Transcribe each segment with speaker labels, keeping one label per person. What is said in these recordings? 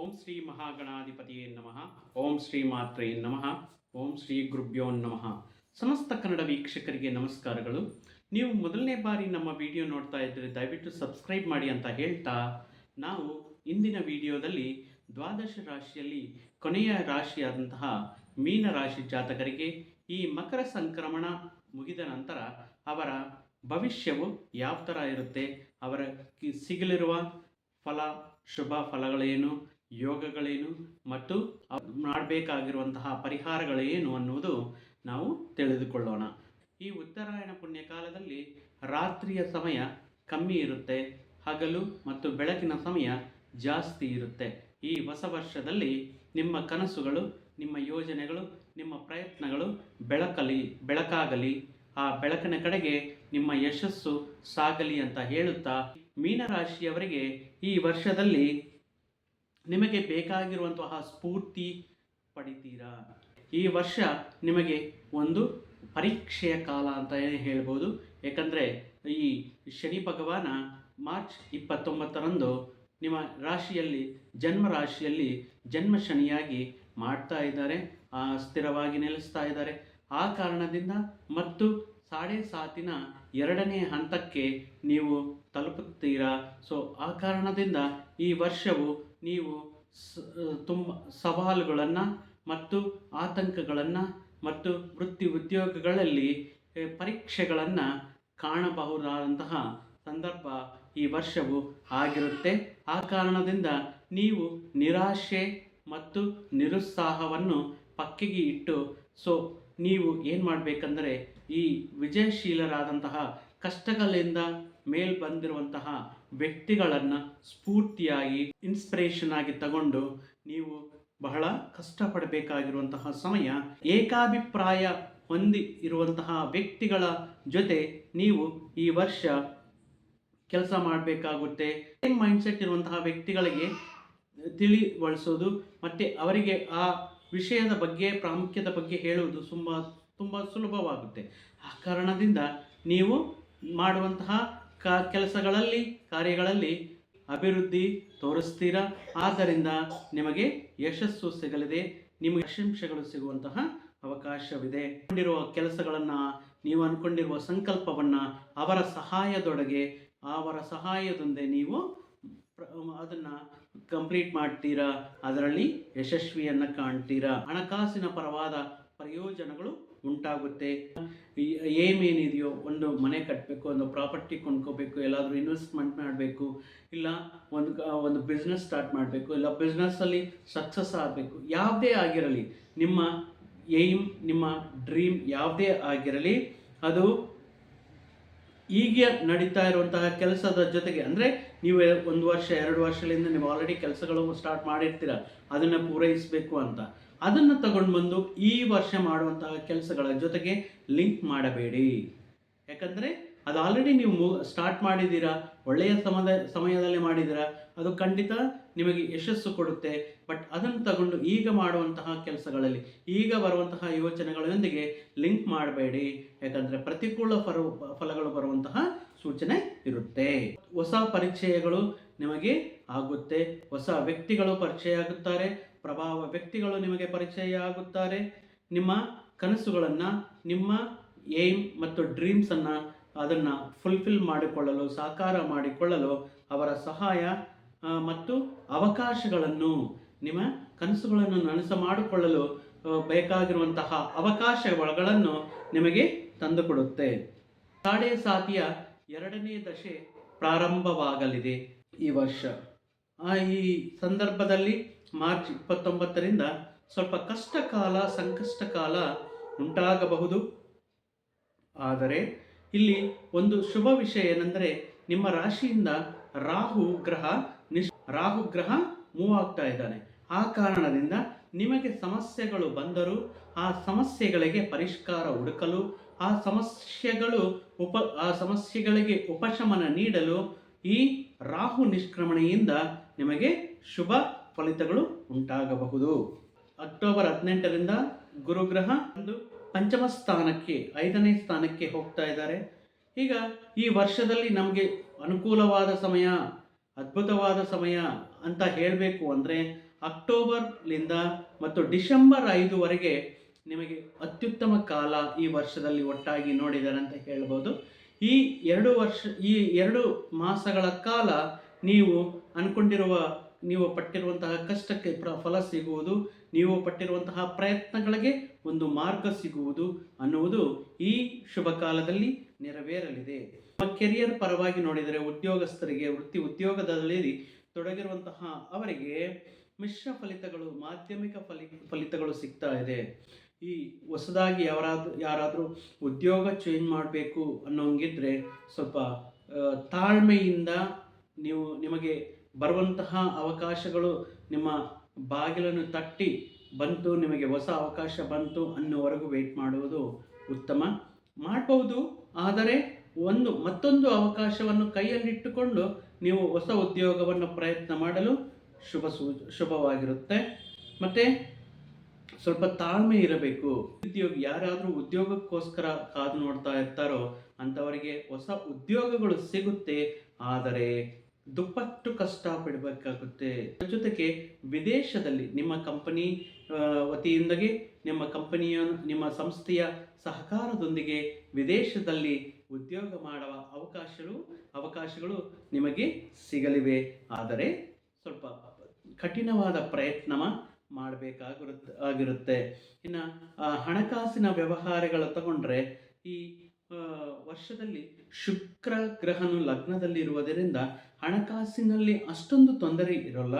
Speaker 1: ಓಂ ಶ್ರೀ ಮಹಾಗಣಾಧಿಪತಿಯೇ ನಮಃ. ಓಂ ಶ್ರೀ ಮಾತ್ರೇ ನಮಃ. ಓಂ ಶ್ರೀ ಗುರುಭ್ಯೋ ನಮಃ. ಸಮಸ್ತ ಕನ್ನಡ ವೀಕ್ಷಕರಿಗೆ ನಮಸ್ಕಾರಗಳು. ನೀವು ಮೊದಲನೇ ಬಾರಿ ನಮ್ಮ ವಿಡಿಯೋ ನೋಡ್ತಾ ಇದ್ದರೆ ದಯವಿಟ್ಟು ಸಬ್ಸ್ಕ್ರೈಬ್ ಮಾಡಿ ಅಂತ ಹೇಳ್ತಾ, ನಾವು ಇಂದಿನ ವಿಡಿಯೋದಲ್ಲಿ ದ್ವಾದಶ ರಾಶಿಯಲ್ಲಿ ಕೊನೆಯ ರಾಶಿಯಾದಂತಹ ಮೀನ ರಾಶಿ ಜಾತಕರಿಗೆ ಈ ಮಕರ ಸಂಕ್ರಮಣ ಮುಗಿದ ನಂತರ ಅವರ ಭವಿಷ್ಯವು ಯಾವ ಥರ ಇರುತ್ತೆ, ಅವರ ಸಿಗಲಿರುವ ಫಲ, ಶುಭ ಫಲಗಳೇನು ಯೋಗಗಳೇನು ಮತ್ತು ಮಾಡಬೇಕಾಗಿರುವಂತಹ ಪರಿಹಾರಗಳೇನು ಅನ್ನುವುದು ನಾವು ತಿಳಿದುಕೊಳ್ಳೋಣ. ಈ ಉತ್ತರಾಯಣ ಪುಣ್ಯಕಾಲದಲ್ಲಿ ರಾತ್ರಿಯ ಸಮಯ ಕಮ್ಮಿ ಇರುತ್ತೆ, ಹಗಲು ಮತ್ತು ಬೆಳಕಿನ ಸಮಯ ಜಾಸ್ತಿ ಇರುತ್ತೆ. ಈ ಹೊಸ ವರ್ಷದಲ್ಲಿ ನಿಮ್ಮ ಕನಸುಗಳು, ನಿಮ್ಮ ಯೋಜನೆಗಳು, ನಿಮ್ಮ ಪ್ರಯತ್ನಗಳು ಬೆಳಕಲಿ, ಬೆಳಕಾಗಲಿ. ಆ ಬೆಳಕಿನ ಕಡೆಗೆ ನಿಮ್ಮ ಯಶಸ್ಸು ಸಾಗಲಿ ಅಂತ ಹೇಳುತ್ತಾ ಮೀನರಾಶಿಯವರಿಗೆ ಈ ವರ್ಷದಲ್ಲಿ ನಿಮಗೆ ಬೇಕಾಗಿರುವಂತಹ ಸ್ಫೂರ್ತಿ ಪಡಿತೀರಾ? ಈ ವರ್ಷ ನಿಮಗೆ ಒಂದು ಪರೀಕ್ಷೆಯ ಕಾಲ ಅಂತ ಹೇಳ್ಬೋದು. ಯಾಕಂದರೆ ಈ ಶನಿ ಭಗವಾನ ಮಾರ್ಚ್ ಇಪ್ಪತ್ತೊಂಬತ್ತರಂದು ನಿಮ್ಮ ರಾಶಿಯಲ್ಲಿ, ಜನ್ಮ ರಾಶಿಯಲ್ಲಿ ಜನ್ಮ ಶನಿಯಾಗಿ ಮಾಡ್ತಾ ಇದ್ದಾರೆ. ಸ್ಥಿರವಾಗಿ ನೆಲೆಸ್ತಾ ಇದ್ದಾರೆ. ಆ ಕಾರಣದಿಂದ ಮತ್ತು ಸಾಡೆ ಸಾತಿನ ಎರಡನೇ ಹಂತಕ್ಕೆ ನೀವು ತಲುಪುತ್ತೀರಾ? ಸೊ ಆ ಕಾರಣದಿಂದ ಈ ವರ್ಷವು ನೀವು ತುಂಬ ಸವಾಲುಗಳನ್ನು ಮತ್ತು ಆತಂಕಗಳನ್ನು ಮತ್ತು ವೃತ್ತಿ ಉದ್ಯೋಗಗಳಲ್ಲಿ ಪರೀಕ್ಷೆಗಳನ್ನು ಕಾಣಬಹುದಾದಂತಹ ಸಂದರ್ಭ ಈ ವರ್ಷವು ಆಗಿರುತ್ತೆ. ಆ ಕಾರಣದಿಂದ ನೀವು ನಿರಾಶೆ ಮತ್ತು ನಿರುತ್ಸಾಹವನ್ನು ಪಕ್ಕಿಗೆ ಇಟ್ಟು, ಸೊ, ನೀವು ಏನು ಮಾಡಬೇಕಂದರೆ ಈ ವಿಜಯಶೀಲರಾದಂತಹ ಕಷ್ಟಗಳಿಂದ ಮೇಲ್ ಬಂದಿರುವಂತಹ ವ್ಯಕ್ತಿಗಳನ್ನು ಸ್ಫೂರ್ತಿಯಾಗಿ ಇನ್ಸ್ಪಿರೇಷನ್ ಆಗಿ ತಗೊಂಡು ನೀವು ಬಹಳ ಕಷ್ಟಪಡಬೇಕಾಗಿರುವಂತಹ ಸಮಯ, ಏಕಾಭಿಪ್ರಾಯ ಹೊಂದಿ ಇರುವಂತಹ ವ್ಯಕ್ತಿಗಳ ಜೊತೆ ನೀವು ಈ ವರ್ಷ ಕೆಲಸ ಮಾಡಬೇಕಾಗುತ್ತೆ. ಮೈಂಡ್ಸೆಟ್ ಇರುವಂತಹ ವ್ಯಕ್ತಿಗಳಿಗೆ ತಿಳಿಗೊಳಿಸೋದು ಮತ್ತು ಅವರಿಗೆ ಆ ವಿಷಯದ ಬಗ್ಗೆ, ಪ್ರಾಮುಖ್ಯದ ಬಗ್ಗೆ ಹೇಳುವುದು ತುಂಬ ತುಂಬ ಸುಲಭವಾಗುತ್ತೆ. ಆ ಕಾರಣದಿಂದ ನೀವು ಮಾಡುವಂತಹ ಕಾ ಕೆಲಸಗಳಲ್ಲಿ, ಕಾರ್ಯಗಳಲ್ಲಿ ಅಭಿವೃದ್ಧಿ ತೋರಿಸ್ತೀರಾ? ಆದ್ದರಿಂದ ನಿಮಗೆ ಯಶಸ್ಸು ಸಿಗಲಿದೆ. ನಿಮಗೆ ಪ್ರಶಂಸೆಗಳು ಸಿಗುವಂತಹ ಅವಕಾಶವಿದೆ. ಕೊಂಡಿರುವ ಕೆಲಸಗಳನ್ನು ನೀವು ಅಂದ್ಕೊಂಡಿರುವ ಸಂಕಲ್ಪವನ್ನು ಅವರ ಸಹಾಯದೊಳಗೆ ಅವರ ಸಹಾಯದೊಂದೆ ನೀವು ಅದನ್ನು ಕಂಪ್ಲೀಟ್ ಮಾಡ್ತೀರಾ? ಅದರಲ್ಲಿ ಯಶಸ್ವಿಯನ್ನು ಕಾಣ್ತೀರಾ? ಹಣಕಾಸಿನ ಪರವಾದ ಪ್ರಯೋಜನಗಳು ಉಂಟಾಗುತ್ತೆ. ಏಮ್ ಏನಿದೆಯೋ ಒಂದು ಮನೆ ಕಟ್ಟಬೇಕು ಒಂದು ಪ್ರಾಪರ್ಟಿ ಕೊಂಡ್ಕೋಬೇಕು, ಎಲ್ಲಾದರೂ ಇನ್ವೆಸ್ಟ್ಮೆಂಟ್ ಮಾಡಬೇಕು, ಇಲ್ಲ ಒಂದು ಒಂದು ಬಿಸ್ನೆಸ್ ಸ್ಟಾರ್ಟ್ ಮಾಡಬೇಕು, ಇಲ್ಲ ಬಿಸ್ನೆಸ್ಸಲ್ಲಿ ಸಕ್ಸಸ್ ಆಗಬೇಕು, ಯಾವುದೇ ಆಗಿರಲಿ, ನಿಮ್ಮ ಏಮ್, ನಿಮ್ಮ ಡ್ರೀಮ್ ಯಾವುದೇ ಆಗಿರಲಿ, ಅದು ಈಗ ನಡೀತಾ ಇರುವಂತಹ ಕೆಲಸದ ಜೊತೆಗೆ, ಅಂದರೆ ನೀವು ಒಂದು ವರ್ಷ, ಎರಡು ವರ್ಷದಿಂದ ನೀವು ಆಲ್ರೆಡಿ ಕೆಲಸಗಳು ಸ್ಟಾರ್ಟ್ ಮಾಡಿರ್ತೀರ, ಅದನ್ನು ಪೂರೈಸಬೇಕು ಅಂತ. ಅದನ್ನು ತಗೊಂಡು ಬಂದು ಈ ವರ್ಷ ಮಾಡುವಂತಹ ಕೆಲಸಗಳ ಜೊತೆಗೆ ಲಿಂಕ್ ಮಾಡಬೇಡಿ. ಯಾಕಂದರೆ ಅದು ಆಲ್ರೆಡಿ ನೀವು ಸ್ಟಾರ್ಟ್ ಮಾಡಿದ್ದೀರಾ, ಒಳ್ಳೆಯ ಸಮದ, ಸಮಯದಲ್ಲಿ ಮಾಡಿದ್ದೀರಾ, ಅದು ಖಂಡಿತ ನಿಮಗೆ ಯಶಸ್ಸು ಕೊಡುತ್ತೆ. ಬಟ್ ಅದನ್ನು ತಗೊಂಡು ಈಗ ಮಾಡುವಂತಹ ಕೆಲಸಗಳಲ್ಲಿ, ಈಗ ಬರುವಂತಹ ಯೋಚನೆಗಳೊಂದಿಗೆ ಲಿಂಕ್ ಮಾಡಬೇಡಿ. ಯಾಕಂದರೆ ಪ್ರತಿಕೂಲ ಫಲ ಫಲಗಳು ಬರುವಂತಹ ಸೂಚನೆ ಇರುತ್ತೆ. ಹೊಸ ಪರಿಚಯಗಳು ನಿಮಗೆ ಆಗುತ್ತೆ. ಹೊಸ ವ್ಯಕ್ತಿಗಳು ಪರಿಚಯ ಆಗುತ್ತಾರೆ. ಪ್ರಭಾವ ವ್ಯಕ್ತಿಗಳು ನಿಮಗೆ ಪರಿಚಯ ಆಗುತ್ತಾರೆ ನಿಮ್ಮ ಕನಸುಗಳನ್ನು, ನಿಮ್ಮ ಏಮ್ ಮತ್ತು ಡ್ರೀಮ್ಸನ್ನು ಅದನ್ನು ಫುಲ್ಫಿಲ್ ಮಾಡಿಕೊಳ್ಳಲು, ಸಾಕಾರ ಮಾಡಿಕೊಳ್ಳಲು, ಅವರ ಸಹಾಯ ಮತ್ತು ಅವಕಾಶಗಳನ್ನು, ನಿಮ್ಮ ಕನಸುಗಳನ್ನು ನನಸು ಮಾಡಿಕೊಳ್ಳಲು ಬೇಕಾಗಿರುವಂತಹ ಅವಕಾಶಗಳನ್ನು ನಿಮಗೆ ತಂದುಕೊಡುತ್ತೆ. ಸಾಡೆ ಸಾತಿಯ ಎರಡನೇ ದಶೆ ಪ್ರಾರಂಭವಾಗಲಿದೆ ಈ ವರ್ಷ. ಈ ಸಂದರ್ಭದಲ್ಲಿ ಮಾರ್ಚ್ ಇಪ್ಪತ್ತೊಂಬತ್ತರಿಂದ ಸ್ವಲ್ಪ ಕಷ್ಟಕಾಲ ಸಂಕಷ್ಟ ಕಾಲ ಉಂಟಾಗಬಹುದು. ಆದರೆ ಇಲ್ಲಿ ಒಂದು ಶುಭ ವಿಷಯ ಏನೆಂದರೆ ನಿಮ್ಮ ರಾಶಿಯಿಂದ ರಾಹು ಗ್ರಹ ನಿಶ್ ರಾಹು ಗ್ರಹ ಮೂವ್ ಆಗ್ತಾ ಇದ್ದಾನೆ. ಆ ಕಾರಣದಿಂದ ನಿಮಗೆ ಸಮಸ್ಯೆಗಳು ಬಂದರೂ ಆ ಸಮಸ್ಯೆಗಳಿಗೆ ಪರಿಷ್ಕಾರ ಹುಡುಕಲು, ಆ ಸಮಸ್ಯೆಗಳು ಉಪ ಆ ಸಮಸ್ಯೆಗಳಿಗೆ ಉಪಶಮನ ನೀಡಲು ಈ ರಾಹು ನಿಷ್ಕ್ರಮಣೆಯಿಂದ ನಿಮಗೆ ಶುಭ ಫಲಿತಗಳು ಉಂಟಾಗಬಹುದು. ಅಕ್ಟೋಬರ್ ಹದಿನೆಂಟರಿಂದ ಗುರುಗ್ರಹ ಒಂದು ಪಂಚಮ ಸ್ಥಾನಕ್ಕೆ, ಐದನೇ ಸ್ಥಾನಕ್ಕೆ ಹೋಗ್ತಾ ಇದ್ದಾರೆ. ಈಗ ಈ ವರ್ಷದಲ್ಲಿ ನಮಗೆ ಅನುಕೂಲವಾದ ಸಮಯ, ಅದ್ಭುತವಾದ ಸಮಯ ಅಂತ ಹೇಳಬೇಕು ಅಂದರೆ ಅಕ್ಟೋಬರ್ಲಿಂದ ಮತ್ತು ಡಿಸೆಂಬರ್ ಐದುವರೆಗೆ ನಿಮಗೆ ಅತ್ಯುತ್ತಮ ಕಾಲ ಈ ವರ್ಷದಲ್ಲಿ ಒಟ್ಟಾಗಿ ನೋಡಿದ್ದಾರೆ ಅಂತ ಹೇಳ್ಬೋದು. ಈ ಎರಡು ವರ್ಷ, ಈ ಎರಡು ಮಾಸಗಳ ಕಾಲ ನೀವು ಅನ್ಕೊಂಡಿರುವ ನೀವು ಪಟ್ಟಿರುವಂತಹ ಕಷ್ಟಕ್ಕೆ ಪ್ರ, ಫಲ ಸಿಗುವುದು, ನೀವು ಪಟ್ಟಿರುವಂತಹ ಪ್ರಯತ್ನಗಳಿಗೆ ಒಂದು ಮಾರ್ಗ ಸಿಗುವುದು ಅನ್ನುವುದು ಈ ಶುಭ ಕಾಲದಲ್ಲಿ ನೆರವೇರಲಿದೆ. ನಿಮ್ಮ ಕೆರಿಯರ್ ಪರವಾಗಿ ನೋಡಿದರೆ ಉದ್ಯೋಗಸ್ಥರಿಗೆ, ವೃತ್ತಿ ಉದ್ಯೋಗದಲ್ಲಿ ತೊಡಗಿರುವಂತಹ ಅವರಿಗೆ ಮಿಶ್ರ ಫಲಿತಗಳು, ಮಾಧ್ಯಮಿಕ ಫಲಿ, ಫಲಿತಗಳು ಸಿಗ್ತಾ ಇದೆ. ಈ ಹೊಸದಾಗಿ ಯಾರಾದರೂ ಯಾರಾದರೂ ಉದ್ಯೋಗ ಚೇಂಜ್ ಮಾಡಬೇಕು ಅನ್ನೋಂಗಿದ್ರೆ ಸ್ವಲ್ಪ ತಾಳ್ಮೆಯಿಂದ ನೀವು ನಿಮಗೆ ಬರುವಂತಹ ಅವಕಾಶಗಳು ನಿಮ್ಮ ಬಾಗಿಲನ್ನು ತಟ್ಟಿ ಬಂತು, ನಿಮಗೆ ಹೊಸ ಅವಕಾಶ ಬಂತು ಅನ್ನೋವರೆಗೂ ವೆಯ್ಟ್ ಮಾಡುವುದು ಉತ್ತಮ. ಮಾಡಬಹುದು ಆದರೆ ಒಂದು, ಮತ್ತೊಂದು ಅವಕಾಶವನ್ನು ಕೈಯಲ್ಲಿಟ್ಟುಕೊಂಡು ನೀವು ಹೊಸ ಉದ್ಯೋಗವನ್ನು ಪ್ರಯತ್ನ ಮಾಡಲು ಶುಭ ಸೂ, ಶುಭವಾಗಿರುತ್ತೆ. ಮತ್ತು ಸ್ವಲ್ಪ ತಾಳ್ಮೆ ಇರಬೇಕು. ಉದ್ಯೋಗ, ಯಾರಾದರೂ ಉದ್ಯೋಗಕ್ಕೋಸ್ಕರ ಕಾದು ನೋಡ್ತಾ ಇರ್ತಾರೋ ಅಂಥವರಿಗೆ ಹೊಸ ಉದ್ಯೋಗಗಳು ಸಿಗುತ್ತೆ. ಆದರೆ ದುಪ್ಪಟ್ಟು ಕಷ್ಟ ಪಡಬೇಕಾಗುತ್ತೆ. ಜೊತೆಗೆ ವಿದೇಶದಲ್ಲಿ ನಿಮ್ಮ ಕಂಪನಿ ವತಿಯಿಂದಗೆ ನಿಮ್ಮ ಕಂಪನಿಯ, ನಿಮ್ಮ ಸಂಸ್ಥೆಯ ಸಹಕಾರದೊಂದಿಗೆ ವಿದೇಶದಲ್ಲಿ ಉದ್ಯೋಗ ಮಾಡುವ ಅವಕಾಶಗಳು ಅವಕಾಶಗಳು ನಿಮಗೆ ಸಿಗಲಿವೆ. ಆದರೆ ಸ್ವಲ್ಪ ಕಠಿಣವಾದ ಪ್ರಯತ್ನ ಮಾಡಬೇಕಾಗಿರು ಆಗಿರುತ್ತೆ. ಇನ್ನು ಹಣಕಾಸಿನ ವ್ಯವಹಾರಗಳು ತಗೊಂಡ್ರೆ ಈ ವರ್ಷದಲ್ಲಿ ಶುಕ್ರ ಗ್ರಹನು ಲಗ್ನದಲ್ಲಿ ಇರುವುದರಿಂದ ಹಣಕಾಸಿನಲ್ಲಿ ಅಷ್ಟೊಂದು ತೊಂದರೆ ಇರೋಲ್ಲ.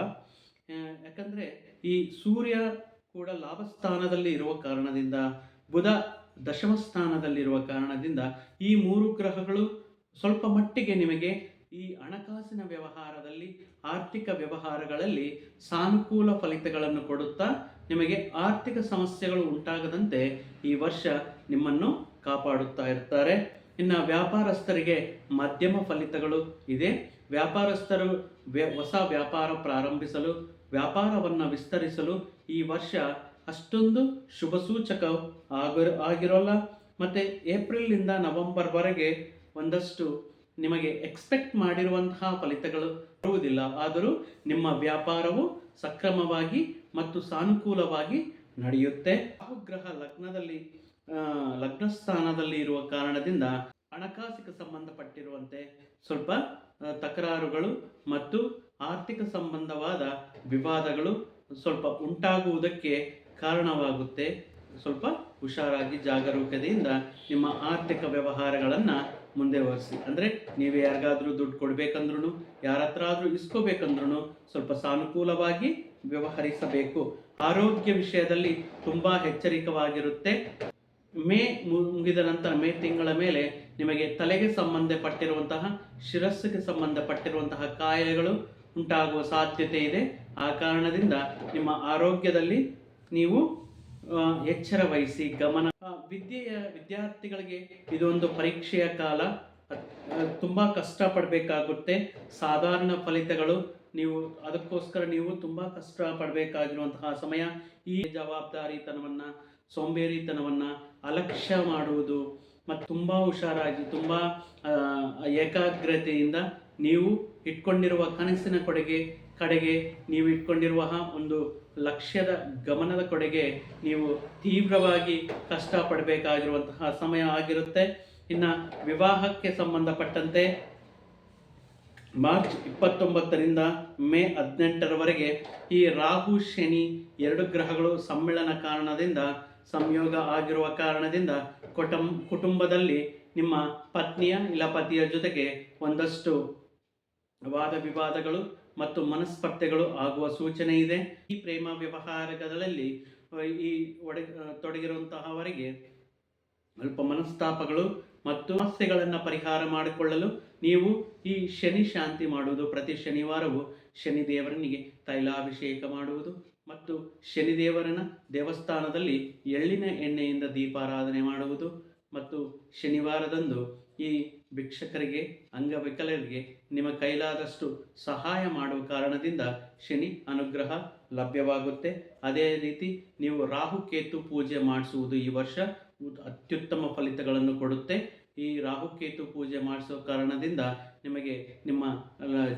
Speaker 1: ಯಾಕಂದರೆ ಈ ಸೂರ್ಯ ಕೂಡ ಲಾಭ ಸ್ಥಾನದಲ್ಲಿ ಇರುವ ಕಾರಣದಿಂದ, ಬುಧ ದಶಮ ಸ್ಥಾನದಲ್ಲಿರುವ ಕಾರಣದಿಂದ ಈ ಮೂರು ಗ್ರಹಗಳು ಸ್ವಲ್ಪ ಮಟ್ಟಿಗೆ ನಿಮಗೆ ಈ ಹಣಕಾಸಿನ ವ್ಯವಹಾರದಲ್ಲಿ, ಆರ್ಥಿಕ ವ್ಯವಹಾರಗಳಲ್ಲಿ ಸಾನುಕೂಲ ಫಲಿತಗಳನ್ನು ಕೊಡುತ್ತಾ ನಿಮಗೆ ಆರ್ಥಿಕ ಸಮಸ್ಯೆಗಳು ಉಂಟಾಗದಂತೆ ಈ ವರ್ಷ ನಿಮ್ಮನ್ನು ಕಾಪಾಡುತ್ತಾ ಇರ್ತಾರೆ. ಇನ್ನು ವ್ಯಾಪಾರಸ್ಥರಿಗೆ ಮಧ್ಯಮ ಫಲಿತಗಳು ಇದೆ. ವ್ಯಾಪಾರಸ್ಥರು ವ್ಯ- ಹೊಸ ವ್ಯಾಪಾರ ಪ್ರಾರಂಭಿಸಲು, ವ್ಯಾಪಾರವನ್ನು ವಿಸ್ತರಿಸಲು ಈ ವರ್ಷ ಅಷ್ಟೊಂದು ಶುಭ ಸೂಚಕ ಆಗಿರ ಆಗಿರೋಲ್ಲ. ಮತ್ತು ಏಪ್ರಿಲ್ನಿಂದ ನವೆಂಬರ್ವರೆಗೆ ಒಂದಷ್ಟು ನಿಮಗೆ ಎಕ್ಸ್ಪೆಕ್ಟ್ ಮಾಡಿರುವಂತಹ ಫಲಿತಗಳು ಬರುವುದಿಲ್ಲ. ಆದರೂ ನಿಮ್ಮ ವ್ಯಾಪಾರವು ಸಕ್ರಮವಾಗಿ ಮತ್ತು ಸಾನುಕೂಲವಾಗಿ ನಡೆಯುತ್ತೆ. ರಾಹುಗ್ರಹ ಲಗ್ನದಲ್ಲಿ ಲಗ್ನ ಸ್ಥಾನದಲ್ಲಿ ಇರುವ ಕಾರಣದಿಂದ ಹಣಕಾಸಿಗೆ ಸಂಬಂಧಪಟ್ಟಿರುವಂತೆ ಸ್ವಲ್ಪ ತಕರಾರುಗಳು ಮತ್ತು ಆರ್ಥಿಕ ಸಂಬಂಧವಾದ ವಿವಾದಗಳು ಸ್ವಲ್ಪ ಉಂಟಾಗುವುದಕ್ಕೆ ಕಾರಣವಾಗುತ್ತೆ. ಸ್ವಲ್ಪ ಹುಷಾರಾಗಿ ಜಾಗರೂಕತೆಯಿಂದ ನಿಮ್ಮ ಆರ್ಥಿಕ ವ್ಯವಹಾರಗಳನ್ನು ಮುಂದೆ ಒರೆಸಿ ಅಂದರೆ ನೀವು ಯಾರಿಗಾದರೂ ದುಡ್ಡು ಕೊಡಬೇಕಂದ್ರೂ ಯಾರ ಹತ್ರ ಆದರೂ ಇಸ್ಕೋಬೇಕಂದ್ರೂ ಸ್ವಲ್ಪ ಸಾನುಕೂಲವಾಗಿ ವ್ಯವಹರಿಸಬೇಕು. ಆರೋಗ್ಯ ವಿಷಯದಲ್ಲಿ ತುಂಬ ಎಚ್ಚರಿಕವಾಗಿರುತ್ತೆ. ಮೇ ಮುಗಿದ ನಂತರ ಮೇ ತಿಂಗಳ ಮೇಲೆ ನಿಮಗೆ ತಲೆಗೆ ಸಂಬಂಧಪಟ್ಟಿರುವಂತಹ, ಶಿರಸ್ಸಿಗೆ ಸಂಬಂಧಪಟ್ಟಿರುವಂತಹ ಕಾಯಿಲೆಗಳು ಉಂಟಾಗುವ ಸಾಧ್ಯತೆ ಇದೆ. ಆ ಕಾರಣದಿಂದ ನಿಮ್ಮ ಆರೋಗ್ಯದಲ್ಲಿ ನೀವು ಎಚ್ಚರ ವಹಿಸಿ ಗಮನ. ವಿದ್ಯೆಯ ವಿದ್ಯಾರ್ಥಿಗಳಿಗೆ ಇದೊಂದು ಪರೀಕ್ಷೆಯ ಕಾಲ. ತುಂಬ ಕಷ್ಟಪಡಬೇಕಾಗುತ್ತೆ. ಸಾಧಾರಣ ಫಲಿತಗಳು ನೀವು, ಅದಕ್ಕೋಸ್ಕರ ನೀವು ತುಂಬ ಕಷ್ಟಪಡಬೇಕಾಗಿರುವಂತಹ ಸಮಯ. ಈ ಜವಾಬ್ದಾರಿತನವನ್ನು ಸೋಂಬೇರಿತನವನ್ನು ಅಲಕ್ಷ್ಯ ಮಾಡುವುದು ಮತ್ತು ತುಂಬ ಹುಷಾರಾಗಿ, ತುಂಬ ಏಕಾಗ್ರತೆಯಿಂದ ನೀವು ಇಟ್ಕೊಂಡಿರುವ ಕನಸಿನ ಕೊಡೆಗೆ, ಕಡೆಗೆ ನೀವು ಇಟ್ಕೊಂಡಿರುವ ಒಂದು ಲಕ್ಷ್ಯದ ಗಮನದ ಕೊಡೆಗೆ ನೀವು ತೀವ್ರವಾಗಿ ಕಷ್ಟಪಡಬೇಕಾಗಿರುವಂತಹ ಸಮಯ ಆಗಿರುತ್ತೆ. ಇನ್ನು ವಿವಾಹಕ್ಕೆ ಸಂಬಂಧಪಟ್ಟಂತೆ ಮಾರ್ಚ್ ಇಪ್ಪತ್ತೊಂಬತ್ತರಿಂದ ಮೇ ಹದಿನೆಂಟರವರೆಗೆ ಈ ರಾಹು, ಶನಿ ಎರಡು ಗ್ರಹಗಳು ಸಮ್ಮಿಳನ ಕಾರಣದಿಂದ ಸಂಯೋಗ ಆಗಿರುವ ಕಾರಣದಿಂದ ಕುಟುಂ, ಕುಟುಂಬದಲ್ಲಿ ನಿಮ್ಮ ಪತ್ನಿಯ ಇಲ್ಲ ಪತಿಯ ಜೊತೆಗೆ ಒಂದಷ್ಟು ವಾದ ವಿವಾದಗಳು ಮತ್ತು ಮನಸ್ಪರ್ಧೆಗಳು ಆಗುವ ಸೂಚನೆ ಇದೆ. ಈ ಪ್ರೇಮ ವ್ಯವಹಾರಗಳಲ್ಲಿ ಈ ಒಡೆ ತೊಡಗಿರುವಂತಹವರಿಗೆ ಅಲ್ಪ ಮನಸ್ತಾಪಗಳು ಮತ್ತು ಸಮಸ್ಯೆಗಳನ್ನು ಪರಿಹಾರ ಮಾಡಿಕೊಳ್ಳಲು ನೀವು ಈ ಶನಿ ಶಾಂತಿ ಮಾಡುವುದು. ಪ್ರತಿ ಶನಿವಾರವೂ ಶನಿ ದೇವರನಿಗೆ ತೈಲಾಭಿಷೇಕ ಮಾಡುವುದು. ಮತ್ತು ಶನಿದೇವರನ ದೇವಸ್ಥಾನದಲ್ಲಿ ಎಳ್ಳಿನ ಎಣ್ಣೆಯಿಂದ ದೀಪಾರಾಧನೆ ಮಾಡುವುದು ಮತ್ತು ಶನಿವಾರದಂದು ಈ ಭಿಕ್ಷಕರಿಗೆ ಅಂಗವಿಕಲರಿಗೆ ನಿಮ್ಮ ಕೈಲಾದಷ್ಟು ಸಹಾಯ ಮಾಡುವ ಕಾರಣದಿಂದ ಶನಿ ಅನುಗ್ರಹ ಲಭ್ಯವಾಗುತ್ತೆ. ಅದೇ ರೀತಿ ನೀವು ರಾಹುಕೇತು ಪೂಜೆ ಮಾಡಿಸುವುದು ಈ ವರ್ಷ ಅತ್ಯುತ್ತಮ ಫಲಿತಗಳನ್ನು ಕೊಡುತ್ತೆ. ಈ ರಾಹುಕೇತು ಪೂಜೆ ಮಾಡಿಸೋ ಕಾರಣದಿಂದ ನಿಮಗೆ ನಿಮ್ಮ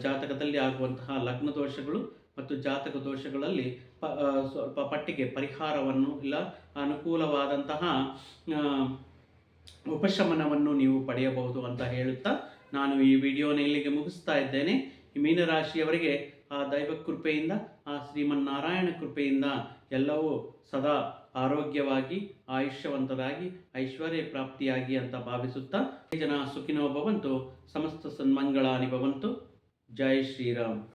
Speaker 1: ಜಾತಕದಲ್ಲಿ ಆಗುವಂತಹ ಲಗ್ನ ದೋಷಗಳು ಮತ್ತು ಜಾತಕ ದೋಷಗಳಲ್ಲಿ ಪ ಸ್ವಲ್ಪ ಪಟ್ಟಿಗೆ, ಪರಿಹಾರವನ್ನು ಇಲ್ಲ, ಅನುಕೂಲವಾದಂತಹ ಉಪಶಮನವನ್ನು ನೀವು ಪಡೆಯಬಹುದು ಅಂತ ಹೇಳುತ್ತಾ ನಾನು ಈ ವಿಡಿಯೋನ ಇಲ್ಲಿಗೆ ಮುಗಿಸ್ತಾ ಇದ್ದೇನೆ. ಮೀನರಾಶಿಯವರಿಗೆ ಆ ದೈವ ಕೃಪೆಯಿಂದ, ಆ ಶ್ರೀಮನ್ನಾರಾಯಣ ಕೃಪೆಯಿಂದ ಎಲ್ಲವೂ ಸದಾ ಆರೋಗ್ಯವಾಗಿ, ಆಯುಷ್ಯವಂತರಾಗಿ, ಐಶ್ವರ್ಯ ಪ್ರಾಪ್ತಿಯಾಗಿ ಅಂತ ಭಾವಿಸುತ್ತಾ ಜನ ಸುಖಿನೋ ಭವಂತು, ಸಮಸ್ತ ಸನ್ಮಂಗಳಾನಿ ಭವಂತು. ಜೈ ಶ್ರೀರಾಮ್.